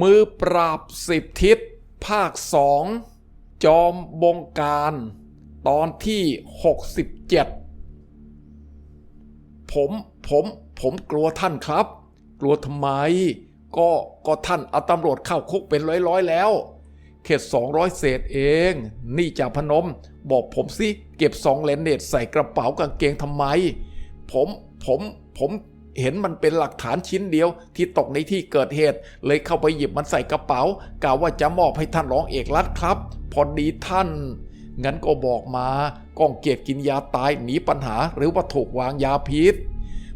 มือปราบสิบทิศ ภาคสองจอมบงการ ตอนที่ 67 ผมผมผมกลัวท่านครับ กลัวทำไม ก็ก็ท่านเอาตำรวจเข้าคุกเป็นร้อยๆแล้ว เขตสองร้อยเศษเอง นี่จ่าพนม บอกผมสิ เก็บสองเลนเนตใส่กระเป๋ากางเกงทำไม ผมผมผม เห็นมันเป็นหลักฐานชิ้นเดียวที่ตกในที่เกิดเหตุ เลยเข้าไปหยิบมันใส่กระเป๋ากะว่าจะมอบให้ท่านรองเอกรัฐครับ พอดีท่านงั้นก็บอกมา ก้องเกียรติกินยาตายหนีปัญหา หรือว่าถูกวางยาพิษ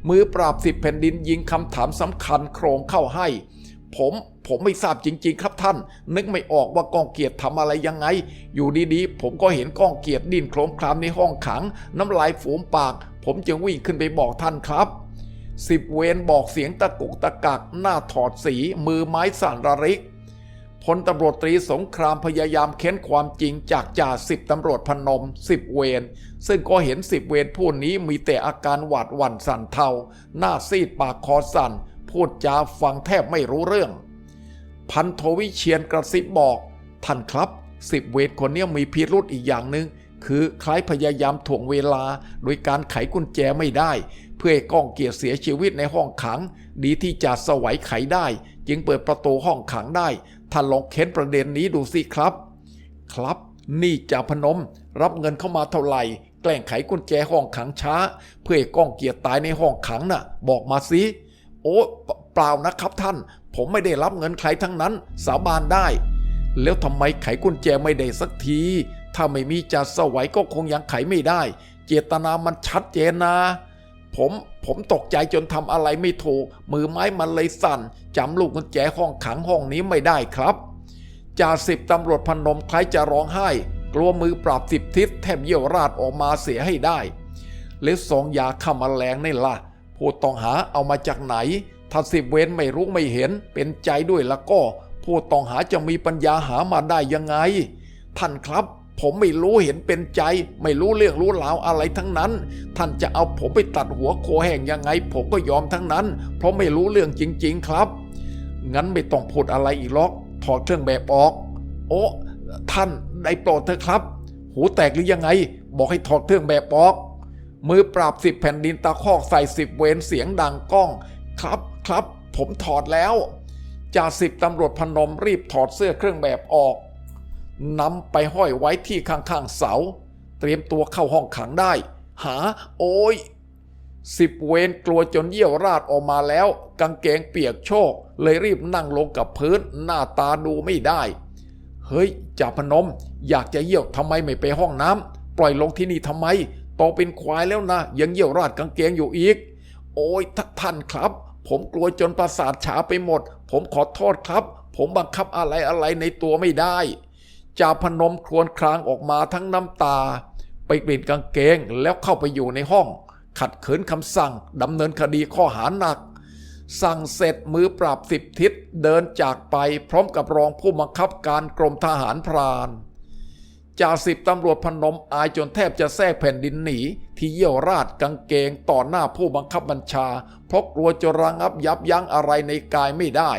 มือปราบสิบแผ่นดินยิงคำถามสำคัญโครงเข้าให้ ผมผมไม่ทราบจริง ๆ ครับท่าน นึกไม่ออกว่าก้องเกียรติทำอะไรยังไง อยู่ดีๆ ผมก็เห็นก้องเกียรติดิ้นโคลมคลามในห้องขัง น้ำลายฝูมปาก ผมจึงวิ่งขึ้นไปบอกท่านครับ สิบเวนบอกเสียงตะกุกตะกักหน้าถอดสีมือไม้สั่นระริกพลตำรวจตรีสงครามพยายามเค้นความจริงจากจ่าสิบตำรวจพนมสิบเวรซึ่งก็เห็นสิบเวรผู้นี้มีแต่อาการหวาดหวั่นสั่นเทา หน้าซีดปากคอสั่น พูดจาฟังแทบไม่รู้เรื่อง พันโทวิเชียนกระซิบบอก ท่านครับสิบเวรคนนี้มีพิรุธอีกอย่างหนึ่งคือคล้ายพยายามถ่วงเวลาโดยการไขกุญแจไม่ได้ เพื่อให้ก้องเกียรติเสียชีวิตในห้องขัง ดีที่จะสวัยไขได้ จึงเปิดประตูห้องขังได้ท่านลองเค้นประเด็นนี้ดูสิครับ ครับ นี่จ่าพนม รับเงินเข้ามาเท่าไหร่แกล้งไขกุญแจห้องขังช้า เพื่อให้ก้องเกียรติตายในห้องขังน่ะ บอกมาสิโอ้เปเปล่านะครับท่าน ผมไม่ได้รับเงินใครทั้งนั้น สาบานได้ แล้วทำไมไขกุญแจไม่ได้สักที ถ้าไม่มีจ่าสวัยก็คงยังไขไม่ได้ เจตนามันชัดเจนนะ ผมผมตกใจจนทำอะไรไม่ถูก มือไม้มันเลยสั่นจำลูกกุญแจห้องขังห้องนี้ไม่ได้ครับจ่าสิบตำรวจพนมคล้ายจะร้องไห้ กลัวมือปราบสิบทิศแทบเยี่ยวราดออกมาเสียให้ได้แล้วสองยาฆ่าแมลงนี่ล่ะผู้ต้องหาเอามาจากไหน ถ้าสิบเวนไม่รู้ไม่เห็น เป็นใจด้วยแล้วก็ ผู้ต้องหาจะมีปัญญาหามาได้ยังไง ท่านครับ ผมไม่รู้เห็นเป็นใจ ไม่รู้เรื่องรู้ราวอะไรทั้งนั้น ท่านจะเอาผมไปตัดหัวโคแห้งยังไง ผมก็ยอมทั้งนั้น เพราะไม่รู้เรื่องจริง ๆ ครับ งั้นไม่ต้องพูดอะไรอีกหรอก ถอดเครื่องแบบออก โอ้ท่านได้โปรดเถอะครับ หูแตกหรือยังไง บอกให้ถอดเครื่องแบบออก มือปราบสิบแผ่นดินตะคอกใส่สิบเวนเสียงดังก้อง ครับครับ ผมถอดแล้วจ่าสิบตำรวจพนมรีบถอดเสื้อเครื่องแบบออก นำไปห้อยไว้ที่ข้างๆเสา เตรียมตัวเข้าห้องขังได้ หา โอ้ยสิบเวนกลัวจนเยี่ยวราดออกมาแล้ว กางเกงเปียกโชก เลยรีบนั่งลงกับพื้นหน้าตาดูไม่ได้ เฮ้ยจ่าพนม อยากจะเยี่ยวทำไมไม่ไปห้องน้ำปล่อยลงที่นี่ทำไมโตเป็นควายแล้วนะ ยังเยี่ยวราดกางเกงอยู่อีก โอ้ยทท่านครับ ผมกลัวจนประสาทฉาไปหมด ผมขอโทษครับ ผมบังคับอะไรอะไรในตัวไม่ได้ จ่าพนมครวญครางออกมาทั้งน้ำตา ไปเปลี่ยนกางเกงแล้วเข้าไปอยู่ในห้อง ขัดขืนคำสั่งดำเนินคดีข้อหาหนัก สั่งเสร็จมือปราบสิบทิศเดินจากไปพร้อมกับรองผู้บังคับการกรมทหารพรานจ่าสิบตำรวจพนมอายจนแทบจะแทรกแผ่นดินหนี ที่เยี่ยวราดกางเกงต่อหน้าผู้บังคับบัญชา เพราะกลัวจะระงับยับยั้งอะไรในกายไม่ได้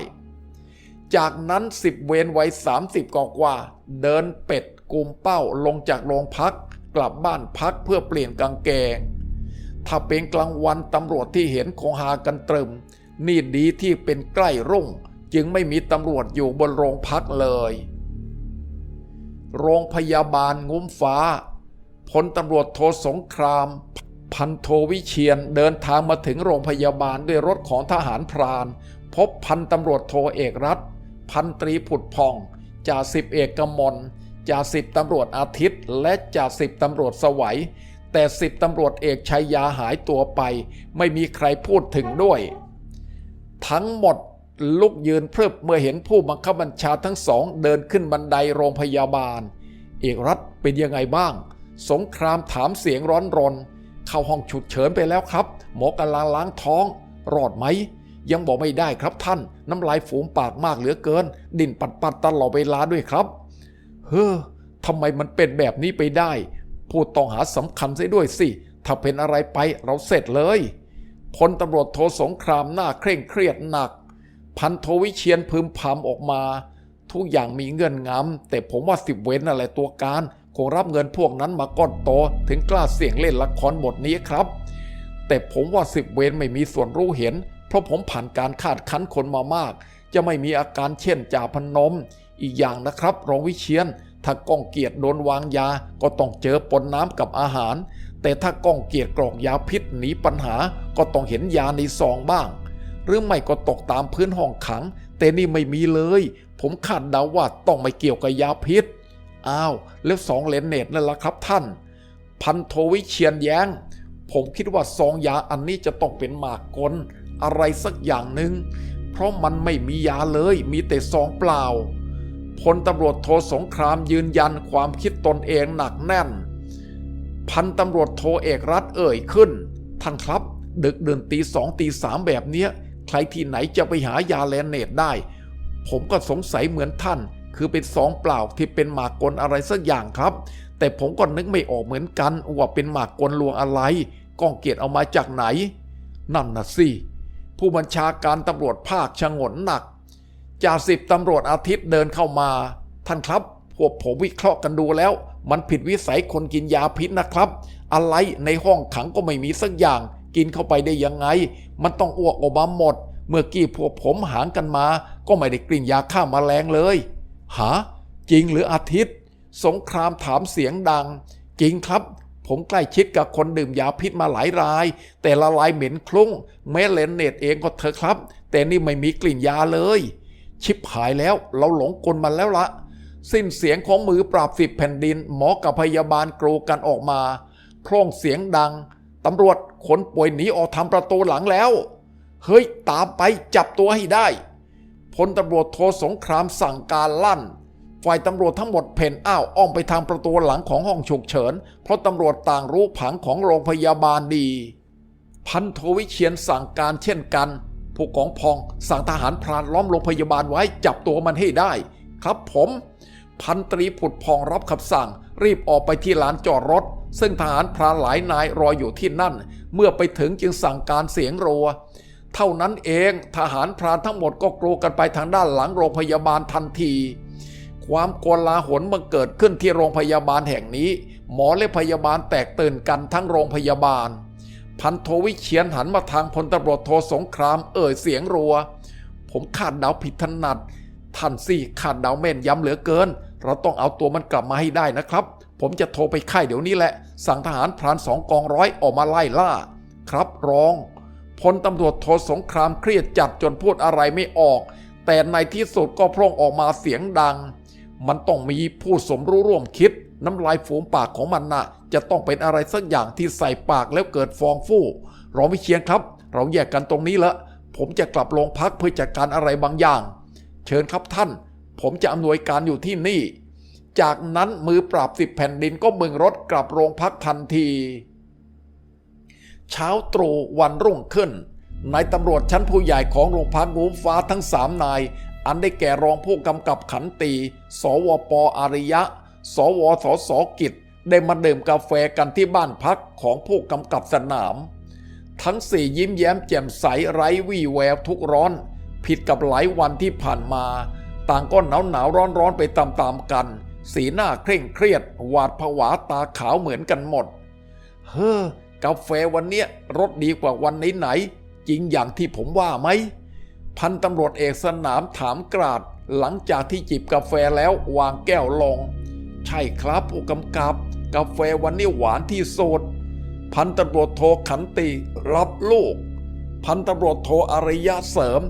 จากนั้นสิบเวรวัยสามสิบกว่า เดินเป็ดกุมเป้าลงจากโรงพัก กลับบ้านพักเพื่อเปลี่ยนกางเกง ถ้าเป็นกลางวันตำรวจที่เห็นคงหากันตรึม นี่ดีที่เป็นใกล้รุ่ง จึงไม่มีตำรวจอยู่บนโรงพักเลย โรงพยาบาลงุ้มฟ้าพลตำรวจโทสงคราม พันโทวิเชียนเดินทางมาถึงโรงพยาบาลด้วยรถของทหารพราน พบพันตำรวจโทเอกรัฐ พันตรีผุดพองจ่าสิบเอกกมลจ่าสิบตำรวจอาทิตย์ และจ่าสิบตำรวจสวัย แต่สิบตำรวจเอกชัยยาหายตัวไป ไม่มีใครพูดถึงด้วย ทั้งหมดลุกยืนเพรึบเมื่อเห็นผู้บังคับบัญชาทั้งสองเดินขึ้นบันไดโรงพยาบาล เอกรัฐเป็นยังไงบ้าง สงครามถามเสียงร้อนรน เข้าห้องฉุกเฉินไปแล้วครับ หมอกำลังล้างท้อง รอดไหม ยังบอกไม่ได้ครับท่าน น้ำลายฝูมปากมากเหลือเกิน ดิ่นปัดปัดๆตลอดเวลาด้วยครับ เฮ้อทำไมมันเป็นแบบนี้ไปได้ ผู้ต้องหาสำคัญซะด้วยสิ ถ้าเป็นอะไรไปเราเสร็จเลยพลตำรวจโทสงครามหน้าเคร่งเครียดหนัก พันโทวิเชียนพึมพำออกมา ทุกอย่างมีเงื่อนงำแต่ผมว่าสิบเว้นอะไรตัวการคงรับเงินพวกนั้นมาก้อนโตถึงกล้าเสี่ยงเล่นละครบทนี้ครับ แต่ผมว่าสิบเวนไม่มีส่วนรู้เห็น เพราะผมผ่านการคาดคั้นคนมามาก จะไม่มีอาการเช่นจ่าพนม อีกอย่างนะครับรองวิเชียน ถ้าก้องเกียรติโดนวางยาก็ต้องเจอปนน้ำกับอาหาร แต่ถ้าก้องเกียรติกรอกยาพิษหนีปัญหาก็ต้องเห็นยาในซองบ้าง หรือไม่ก็ตกตามพื้นห้องขัง แต่นี่ไม่มีเลย ผมคาดเดาว่าต้องไม่เกี่ยวกับยาพิษอ้าวแล้วสองเลนเนตนั่นล่ะครับท่าน พันโทวิเชียนแย้ง ผมคิดว่าซองยาอันนี้จะต้องเป็นหมากกล อะไรสักอย่างหนึ่งเพราะมันไม่มียาเลยมีแต่ซองเปล่าพลตำรวจโทสงครามยืนยันความคิดตนเองหนักแน่น พันตำรวจโทเอกรัฐเอ่ยขึ้น ท่านครับ ดึกเดินตีสองตีสามแบบเนี้ย ใครที่ไหนจะไปหายาแลนเนตได้ ผมก็สงสัยเหมือนท่าน คือเป็นซองเปล่าที่เป็นหมากกลอะไรสักอย่างครับ แต่ผมก็นึกไม่ออกเหมือนกันว่าเป็นหมากกลลวงอะไร ก้องเกียรติเอามาจากไหน นั่นน่ะสิ ผู้บัญชาการตำรวจภาคชงนหนักจ่าสิบตำรวจอาทิตย์เดินเข้ามา ท่านครับพวกผมวิเคราะห์กันดูแล้ว มันผิดวิสัยคนกินยาพิษนะครับ อะไรในห้องขังก็ไม่มีสักอย่าง กินเข้าไปได้ยังไง มันต้องอ้วกออกมาหมด เมื่อกี้พวกผมหางกันมา ก็ไม่ได้กลิ่นยาฆ่ามาแมลงเลยหาจริงหรืออาทิตย์ สงครามถามเสียงดัง จริงครับ ผมใกล้ชิดกับคนดื่มยาพิษมาหลายราย แต่ละลายเหม็นคลุ้ง แม้เลนเนตเองก็เถอะครับ แต่นี่ไม่มีกลิ่นยาเลย ชิบหายแล้วเราหลงกลมันแล้วละสิ้นเสียงของมือปราบสิบแผ่นดิน หมอกับพยาบาลกรูกันออกมาพร่งเสียงดังตำรวจขนป่วยหนีออกทำประตูหลังแล้ว เฮ้ย ตามไปจับตัวให้ได้พลตำรวจโทสงครามสั่งการลั่น ฝ่ายตำรวจทั้งหมดเพ่นอ้าวอ้อมไปทางประตูหลังของห้องฉุกเฉิน เพราะตำรวจต่างรู้ผังของโรงพยาบาลดี พันโทวิเชียนสั่งการเช่นกัน ผู้กองพองสั่งทหารพรานล้อมโรงพยาบาลไว้จับตัวมันให้ได้ ครับผม พันตรีผุดพองรับคำสั่ง รีบออกไปที่ลานจอดรถ ซึ่งทหารพรานหลายนายรออยู่ที่นั่น เมื่อไปถึงจึงสั่งการเสียงรัวเท่านั้นเองทหารพรานทั้งหมดก็กรูกันไปทางด้านหลังโรงพยาบาลทันที ความโกลาหลมันเกิดขึ้นที่โรงพยาบาลแห่งนี้ หมอและพยาบาลแตกตื่นกันทั้งโรงพยาบาล พันโทวิเชียนหันมาทางพลตำรวจโทสงครามเอ่ยเสียงรัว ผมคาดเดาผิดถนัด ท่านสิคาดเดาแม่นยำเหลือเกิน เราต้องเอาตัวมันกลับมาให้ได้นะครับ ผมจะโทรไปค่ายเดี๋ยวนี้แหละ สั่งทหารพรานสองกองร้อยออกมาไล่ล่า ครับรองพลตำรวจโทสงครามเครียดจัดจนพูดอะไรไม่ออก แต่ในที่สุดก็พร่งออกมาเสียงดัง มันต้องมีผู้สมรู้ร่วมคิด น้ำลายฟูมปากของมันน่ะ จะต้องเป็นอะไรสักอย่างที่ใส่ปากแล้วเกิดฟองฟู่รองวิเชียนครับ เราแยกกันตรงนี้ละผมจะกลับโรงพักเพื่อจัดการอะไรบางอย่าง เชิญครับท่าน ผมจะอำนวยการอยู่ที่นี่ จากนั้นมือปราบสิบแผ่นดินก็มึงรถกลับโรงพักทันที เช้าตรู่วันรุ่งขึ้นนายตำรวจชั้นผู้ใหญ่ของโรงพักงูฟ้าทั้งสามนาย อันได้แก่รองผู้กำกับขันตี สวปอาริยะ สวสสกิจ ได้มาดื่มกาแฟกันที่บ้านพักของผู้กำกับสนาม ทั้งสี่ยิ้มแย้มแจ่มใสไร้วี่แววทุกร้อน ผิดกับหลายวันที่ผ่านมา ต่างก็หนาวหนาวร้อนร้อนไปตามๆกัน สีหน้าเคร่งเครียด หวาดผวาตาขาวเหมือนกันหมด เฮ้อกาแฟวันเนี้ยรสดีกว่าวันไหนๆจริงอย่างที่ผมว่าไหม พันตำรวจเอกสนามถามกราด หลังจากที่จิบกาแฟแล้ววางแก้วลง ใช่ครับผู้กำกับ กาแฟวันนี้หวานที่สุดพันตำรวจโทขันติรับลูก พันตำรวจโทอริยะเสริม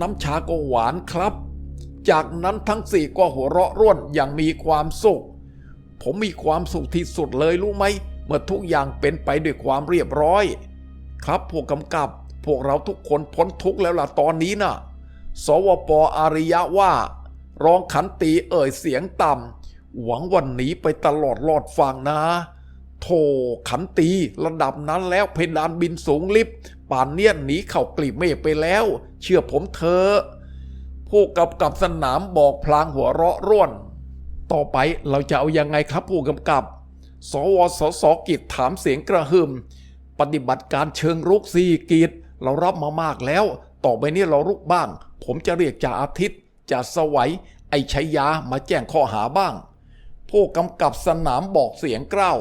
น้ำชาก็หวานครับ จากนั้นทั้งสี่ก็หัวเราะร่วนอย่างมีความสุข ผมมีความสุขที่สุดเลยรู้ไหม เมื่อทุกอย่างเป็นไปด้วยความเรียบร้อย ครับผู้กำกับ วกเราทุกคนพ้นทุกข์แล้วล่ะตอนนี้น่ะ สวปอาริยะว่า รองขันตีเอ่ยเสียงต่ำหวังวันหนีไปตลอดรอดฟังนะโธ่ขันตีระดับนั้นแล้วเพดานบินสูงลิบป่านเนี้ยหนีเข้ากลีบเมฆไปแล้ว เชื่อผมเถอะผู้กำกับสนามบอกพลางหัวเราะร่วน ต่อไปเราจะเอายังไงครับผู้กำกับ สวสสกิจถามเสียงกระหึ่ม ปฏิบัติการเชิงรุกซีกีด เรารับมามากแล้ว ต่อไปนี้เราลุกบ้าง ผมจะเรียกจ่าอาทิตย์จ่าสวัย ไอ้ชัยยามาแจ้งข้อหาบ้าง ผู้กำกับสนามบอกเสียงกล้าว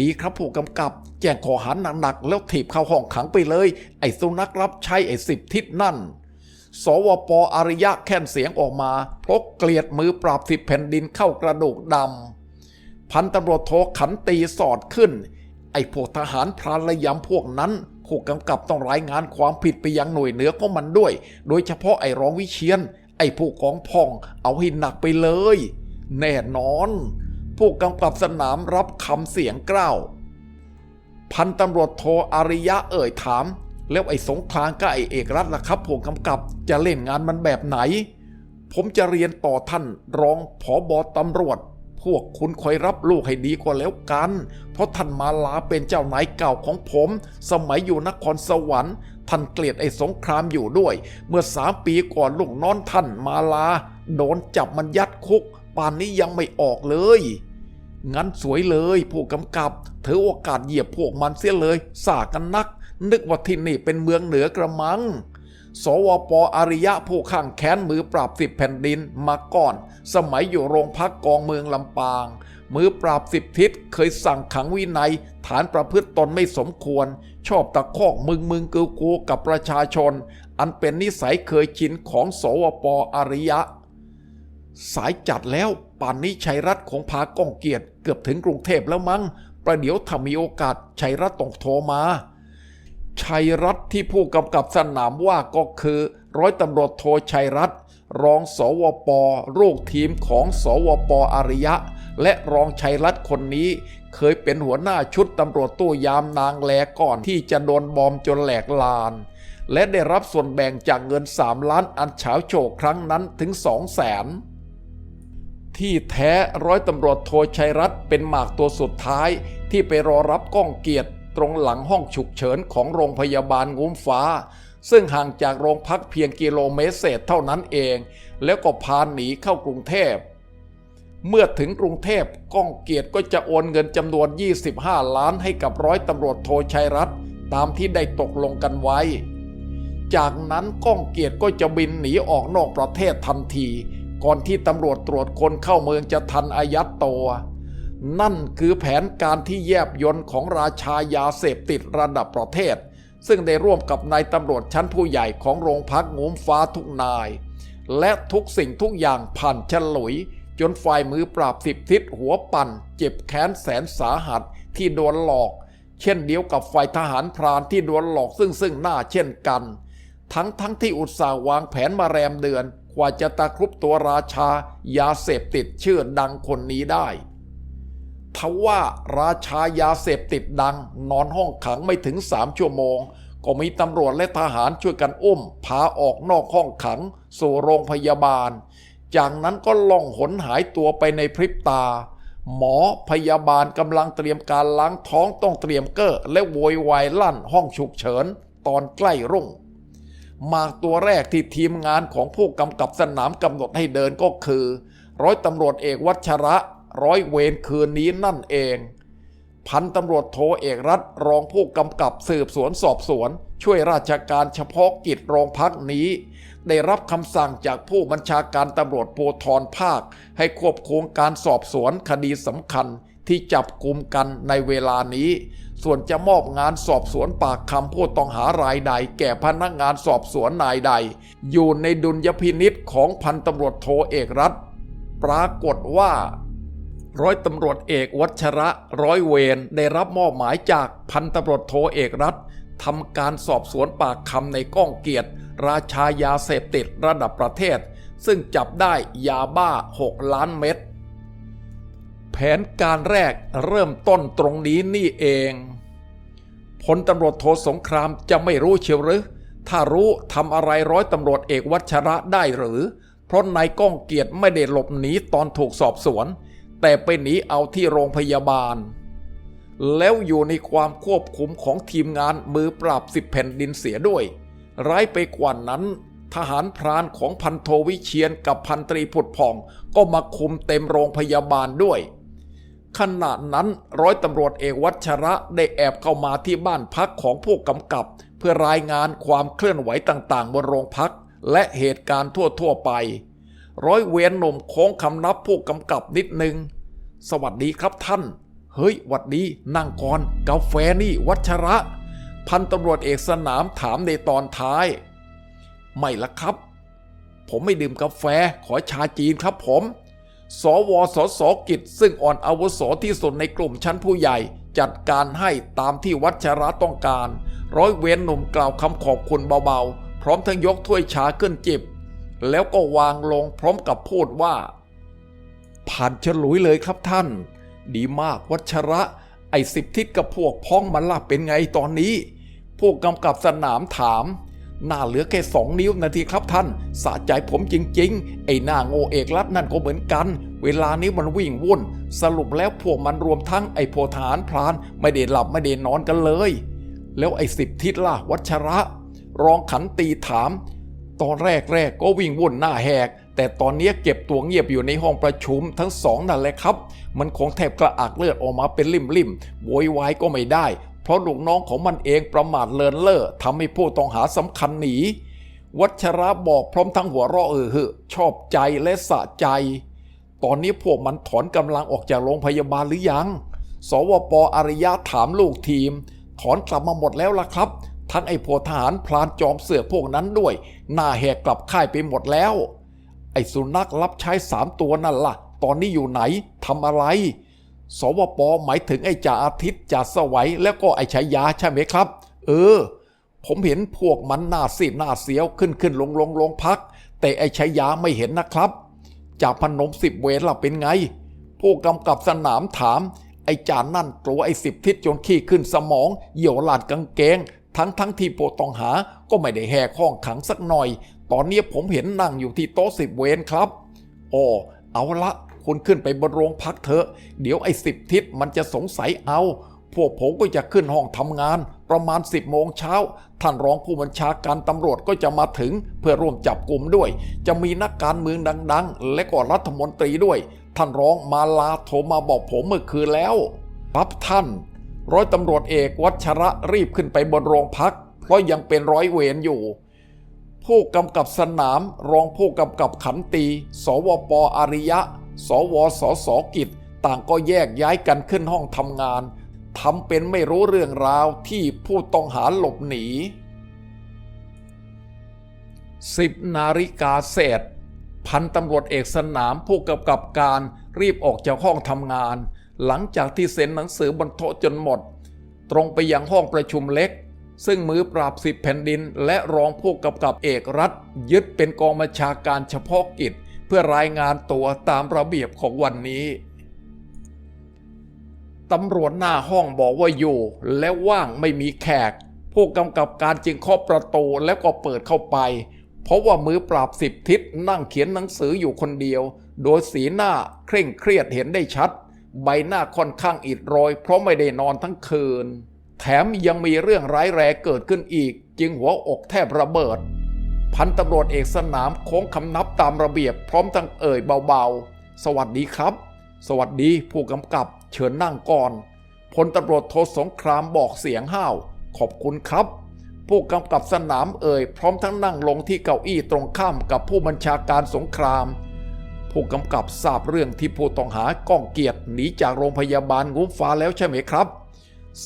ดีครับผู้กำกับ แจ้งข้อหาหนักๆแล้วถีบเข้าห้องขังไปเลย ไอ้สุนัขรับใช้ไอ้สิบทิศนั่น สวปอริยะแค่นเสียงออกมาเพราะเกลียดมือปราบสิบแผ่นดินเข้ากระดูกดำพันตำรวจโทขันตีสอดขึ้น ไอ้พวกทหารพรานระยำพวกนั้น ผู้กำกับต้องรายงานความผิดไปยังหน่วยเหนือของมันด้วย โดยเฉพาะไอ้รองวิเชียน ไอ้ผู้กองพอง เอาให้หนักไปเลย แน่นอน ผู้กำกับสนามรับคำเสียงกล้าว พันตำรวจโทอาริยะเอ่ยถาม แล้วไอ้สงครามกับไอ้เอกรัฐล่ะครับผู้กำกับจะเล่นงานมันแบบไหน ผมจะเรียนต่อท่านรองผอบอตำรวจ พวกคุณคอยรับลูกให้ดีกว่าแล้วกัน เพราะท่านมาลาเป็นเจ้านายเก่าของผม สมัยอยู่นครสวรรค์ ท่านเกลียดไอ้สงครามอยู่ด้วย เมื่อสามปีก่อนลูกน้องท่านมาลา โดนจับมันยัดคุก ป่านนี้ยังไม่ออกเลย งั้นสวยเลยผู้กำกับถือโอกาสเหยียบพวกมันเสียเลยสากันนัก นึกว่าที่นี่เป็นเมืองเหนือกระมัง สวปอริยะผู้ข้างแค้นมือปราบสิบแผ่นดินมาก่อน สมัยอยู่โรงพักกองเมืองลำปาง มือปราบสิบทิศเคยสั่งขังวินัย ฐานประพฤติตนไม่สมควร ชอบตะคอกมึงมึงกูกูกับประชาชน อันเป็นนิสัยเคยชินของสวปอริยะ สายจัดแล้วป่านนี้ชัยรัตน์คงพาก้องเกียรติเกือบถึงกรุงเทพแล้วมั้งประเดี๋ยวถ้ามีโอกาสชัยรัตน์ต้องโทรมา ชัยรัตน์ที่ผู้กำกับสนามว่าก็คือ ร้อยตำรวจโทชัยรัตน์รองสวปลูกทีมของสวปอริยะ และรองชัยรัตน์คนนี้ เคยเป็นหัวหน้าชุดตำรวจตู้ยามนางแลก่อนที่จะโดนบอมจนแหลกลาน และได้รับส่วนแบ่งจากเงิน 3 ล้านอันเฉาโฉกครั้งนั้นถึง 2 0 0แสนที่แท้ร้อยตำรวจโทชัยรัตน์เป็นหมากตัวสุดท้ายที่ไปรอรับก้องเกียรติ ตรงหลังห้องฉุกเฉินของโรงพยาบาลงุ้มฟ้า ซึ่งห่างจากโรงพักเพียงกิโลเมตรเศษเท่านั้นเอง แล้วก็พาหนีเข้ากรุงเทพ เมื่อถึงกรุงเทพก้องเกียรติก็จะโอนเงินจำนวน 25 ล้านให้กับร้อยตำรวจโทชัยรัตน์ตามที่ได้ตกลงกันไว้ จากนั้นก้องเกียรติก็จะบินหนีออกนอกประเทศทันที ก่อนที่ตำรวจตรวจคนเข้าเมืองจะทันอายัดตัว นั่นคือแผนการที่แยบยนต์ของราชายาเสพติดระดับประเทศ ซึ่งได้ร่วมกับนายตำรวจชั้นผู้ใหญ่ของโรงพักงุ้มฟ้าทุกนาย และทุกสิ่งทุกอย่างผ่านฉลุย จนฝ่ายมือปราบสิบทิศหัวปั่น เจ็บแค้นแสนสาหัสที่โดนหลอก เช่นเดียวกับฝ่ายทหารพรานที่โดนหลอกซึ่งซึ่งหน้าเช่นกัน ทั้งทั้งที่อุตสาห์วางแผนมาแรมเดือนกว่าจะตะครุบตัวราชายาเสพติดชื่อดังคนนี้ได้ ทว่าราชายาเสพติดดัง นอนห้องขังไม่ถึงสามชั่วโมง ก็มีตำรวจและทหารช่วยกันอุ้ม พาออกนอกห้องขัง สู่โรงพยาบาล จากนั้นก็ล่องหนหายตัวไปในพริบตา หมอพยาบาลกำลังเตรียมการล้างท้องต้องเตรียมเกอร์และโวยวายลั่นห้องฉุกเฉิน ตอนใกล้รุ่ง มากตัวแรกที่ทีมงานของผู้กำกับสนามกำหนดให้เดินก็คือ ร้อยตำรวจเอกวัชระ ร้อยเวรคืนนี้นั่นเอง พันตำรวจโทเอกรัฐรองผู้กำกับสืบสวนสอบสวน ช่วยราชการเฉพาะกิจโรงพักนี้ ได้รับคำสั่งจากผู้บัญชาการตำรวจภูธรภาค ให้ควบคุมการสอบสวนคดีสำคัญที่จับกลุ่มกันในเวลานี้ ส่วนจะมอบงานสอบสวนปากคำผู้ต้องหารายใด แก่พนักงานสอบสวนนายใด อยู่ในดุลยพินิษของพันตำรวจโทเอกรัฐ ปรากฏว่า ร้อยตำรวจเอกวัชระร้อยเวรได้รับมอบหมายจากพันตำรวจโทเอกรัฐทำการสอบสวนปากคำในก้องเกียรติ ราชายาเสพติดระดับประเทศ ซึ่งจับได้ยาบ้า 6 ล้านเม็ดแผนการแรกเริ่มต้นตรงนี้นี่เองพลตำรวจโทสงครามจะไม่รู้เชียวหรือ ถ้ารู้ทำอะไรร้อยตำรวจเอกวัชระได้หรือ เพราะนายก้องเกียรติไม่ได้หลบหนีตอนถูกสอบสวน แต่ไปหนีเอาที่โรงพยาบาล แล้วอยู่ในความควบคุมของทีมงานมือปราบสิบแผ่นดินเสียด้วย ร้ายไปกว่านั้น ทหารพรานของพันโทวิเชียนกับพันตรีผุดผ่องก็มาคุมเต็มโรงพยาบาลด้วย ขณะนั้นร้อยตำรวจเอกวัชระได้แอบเข้ามาที่บ้านพักของผู้กำกับ เพื่อรายงานความเคลื่อนไหวต่างๆบนโรงพักและเหตุการณ์ทั่วๆไปร้อยเวรหนุ่มโค้งคำนับผู้กำกับนิดนึง สวัสดีครับท่าน เฮ้ยหวัดดีนั่งก่อนกาแฟนี่วัชระ พันตำรวจเอกสนามถามในตอนท้าย ไม่ละครับ ผมไม่ดื่มกาแฟขอชาจีนครับผม สวสสกิจซึ่งอ่อนอาวุโสที่สุดในกลุ่มชั้นผู้ใหญ่ จัดการให้ตามที่วัชระต้องการ ร้อยเวรหนุ่มกล่าวคำขอบคุณเบาๆ พร้อมทั้งยกถ้วยชาขึ้นจิบ แล้วก็วางลงพร้อมกับพูดว่า ผ่านฉลุยเลยครับท่าน ดีมากวัชระ ไอ้สิบทิศกับพวกพ้องมันล่ะเป็นไงตอนนี้ พวกกำกับสนามถามหน้าเหลือแค่สองนิ้วนาทีครับท่าน สะใจผมจริงๆ ไอ้หน้าโง่เอกลัดนั่นก็เหมือนกัน เวลานี้มันวิ่งวุ่น สรุปแล้วพวกมันรวมทั้งไอ้โพธานพราน ไม่ได้หลับไม่ได้นอนกันเลย แล้วไอ้สิบทิศล่ะวัชระ รองขันตีถาม ตอนแรกแรกๆก็วิ่งวุ่นหน้าแหก แต่ตอนนี้เก็บตัวเงียบอยู่ในห้องประชุมทั้งสองนั่นแหละครับ มันคงแทบกระอักเลือดออกมาเป็นลิ่มๆโวยวายก็ไม่ได้ เพราะลูกน้องของมันเองประมาทเลินเล่อทำให้ผู้ต้องหาสำคัญหนี วัชระบอกพร้อมทั้งหัวเราะเออเหอชอบใจและสะใจ ตอนนี้พวกมันถอนกำลังออกจากโรงพยาบาลหรือยัง สวปอริยะถามลูกทีม ถอนกลับมาหมดแล้วล่ะครับ ทั้งไอ้พลทหารพลานจอมเสือพวกนั้นด้วย หน้าแหกกลับค่ายไปหมดแล้ว ไอ้สุนัขรับใช้สามตัวนั่นล่ะ ตอนนี้อยู่ไหนทำอะไร สวปหมายถึงไอ้จ่าอาทิตย์จ่าสวัยแล้วก็ไอ้ชัยยาใช่ไหมครับ เออ ผมเห็นพวกมันหน้าซีดหน้าเสียวขึ้นขึ้นลงลงลงพัก แต่ไอ้ชัยยาไม่เห็นนะครับจ่าพนมสิบเวรล่ะเป็นไง ผู้กำกับสนามถาม ไอ้จ่านนั่นกลัวไอ้สิบทิศจนขี้ขึ้นสมอง เหี่ยวหลาดกางเกงทั้งทั้งที่โปต้องหาก็ไม่ได้แหกห้องขังสักหน่อย ตอนนี้ผมเห็นนั่งอยู่ที่โต๊ะสิบเวรครับอ๋อเอาละคุณขึ้นไปบนโรงพักเถอะ เดี๋ยวไอ้สิบทิศมันจะสงสัยเอา พวกผมก็จะขึ้นห้องทำงาน ประมาณ10โมงเช้า ท่านรองผู้บัญชาการตำรวจก็จะมาถึง เพื่อร่วมจับกลุ่มด้วย จะมีนักการเมืองดัง ๆ และก็รัฐมนตรีด้วย ท่านรองมาลาโทรมาบอกผมเมื่อคืนแล้วปั๊บท่าน ร้อยตำรวจเอกวัชระรีบขึ้นไปบนโรงพัก เพราะยังเป็นร้อยเวรอยู่ ผู้กำกับสนาม รองผู้กำกับขันตี สวปอริยะ สวสสกิจ ต่างก็แยกย้ายกันขึ้นห้องทำงานทำเป็นไม่รู้เรื่องราวที่ผู้ต้องหาหลบหนีสิบนาฬิกาเศษ พันตำรวจเอกสนามผู้กำกับการรีบออกจากห้องทำงาน หลังจากที่เซ็นหนังสือบนโต๊ะจนหมด ตรงไปยังห้องประชุมเล็ก ซึ่งมือปราบสิบแผ่นดิน และรองผู้กำกับเอกรัฐ ยึดเป็นกองบัญชาการเฉพาะกิจ เพื่อรายงานตัวตามระเบียบของวันนี้ตำรวจหน้าห้องบอกว่าอยู่ และว่างไม่มีแขก ผู้กำกับการจึงเคาะประตูแล้วก็เปิดเข้าไป เพราะว่ามือปราบสิบทิศนั่งเขียนหนังสืออยู่คนเดียว โดยสีหน้าเคร่งเครียดเห็นได้ชัด ใบหน้าค่อนข้างอิดโรย เพราะไม่ได้นอนทั้งคืน แถมยังมีเรื่องร้ายแรงเกิดขึ้นอีก จึงหัวอกแทบระเบิด พันตำรวจเอกสนามโค้งคำนับตามระเบียบพร้อมทั้งเอ่ยเบาๆ สวัสดีครับ สวัสดีผู้กำกับเชิญนั่งก่อนพลตำรวจโทสงครามบอกเสียงห้าว ขอบคุณครับ ผู้กำกับสนามเอ่ยพร้อมทั้งนั่งลงที่เก้าอี้ตรงข้ามกับผู้บัญชาการสงคราม ผู้กำกับทราบเรื่องที่ผู้ต้องหาก้องเกียรติหนีจากโรงพยาบาลงุ้มฟ้าแล้วใช่ไหมครับ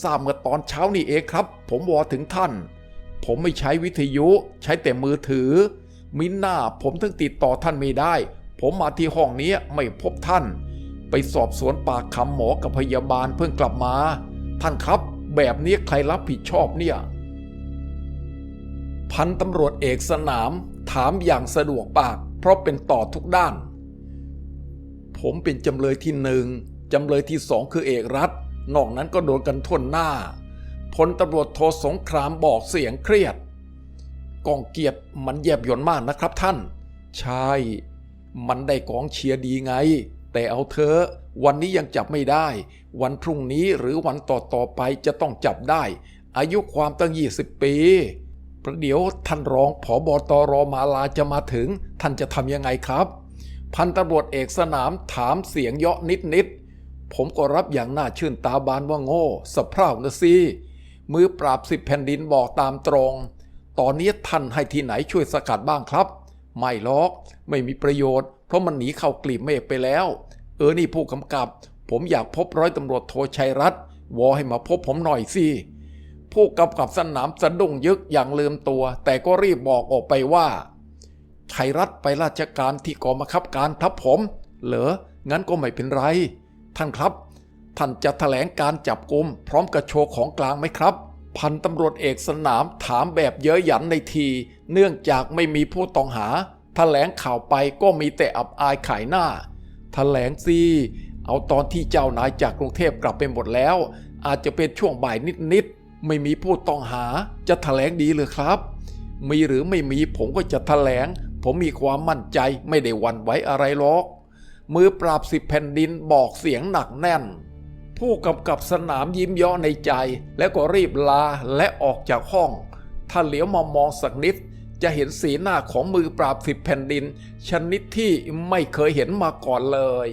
ทราบเมื่อตอนเช้านี่เองครับ ผมวอถึงท่าน ผมไม่ใช้วิทยุ ใช้แต่มือถือ มินหน้าผมถึงติดต่อท่านไม่ได้ ผมมาที่ห้องนี้ไม่พบท่าน ไปสอบสวนปากคำหมอกับพยาบาลเพิ่งกลับมา ท่านครับ แบบนี้ใครรับผิดชอบเนี่ย พันตำรวจเอกสนาม ถามอย่างสะดวกปาก เพราะเป็นต่อทุกด้าน ผมเป็นจำเลยที่หนึ่งจำเลยที่สองคือเอกรัฐ นอกนั้นก็โดนกันทั่วหน้าพลตำรวจโทสงครามบอกเสียงเครียดกองเกียรติมันแยบยนต์มากนะครับท่าน ใช่ มันได้กองเชียร์ดีไง แต่เอาเถอวันนี้ยังจับไม่ได้ วันพรุ่งนี้หรือวันต่อต่อๆไปจะต้องจับได้ อายุความตั้ง 20 ปีประเดี๋ยวท่านรองผอบอตรมาลาจะมาถึง ท่านจะทำยังไงครับ พันตำรวจเอกสนามถามเสียงเยาะนิดนิดๆ ผมก็รับอย่างน่าชื่นตาบานว่าโง่ สะเพร่านะสิมือปราบสิบแผ่นดินบอกตามตรง ตอนนี้ท่านให้ที่ไหนช่วยสกัดบ้างครับ ไม่หรอกไม่มีประโยชน์ เพราะมันหนีเข้ากลีบเมฆไปแล้ว เออนี่ผู้กำกับ ผมอยากพบร้อยตำรวจโทชัยรัตน์วอให้มาพบผมหน่อยสิผู้กำกับสนามสะดุ้งยึกอย่างลืมตัว แต่ก็รีบบอกออกไปว่าชัยรัตน์ไปราชการที่กองบังคับการทับผม เหรองั้นก็ไม่เป็นไร ท่านครับ ท่านจะแถลงการจับกลุ่มพร้อมกับโชว์ของกลางไหมครับ พันตำรวจเอกสนามถามแบบเย้ยหยันในที เนื่องจากไม่มีผู้ต้องหาแถลงข่าวไปก็มีแต่อับอายขายหน้าแถลงสิเอาตอนที่เจ้านายจากกรุงเทพกลับไปหมดแล้ว อาจจะเป็นช่วงบ่ายนิดๆไม่มีผู้ต้องหาจะแถลงดีเลยครับ มีหรือไม่มีผมก็จะแถลง ผมมีความมั่นใจไม่ได้วันไหวอะไรหรอก มือปราบสิบแผ่นดินบอกเสียงหนักแน่น ผู้กำกับสนามยิ้มย่อในใจ แล้วก็รีบลาและออกจากห้อง ถ้าเหลียวมามองสักนิด จะเห็นสีหน้าของมือปราบสิบแผ่นดิน ชนิดที่ไม่เคยเห็นมาก่อนเลย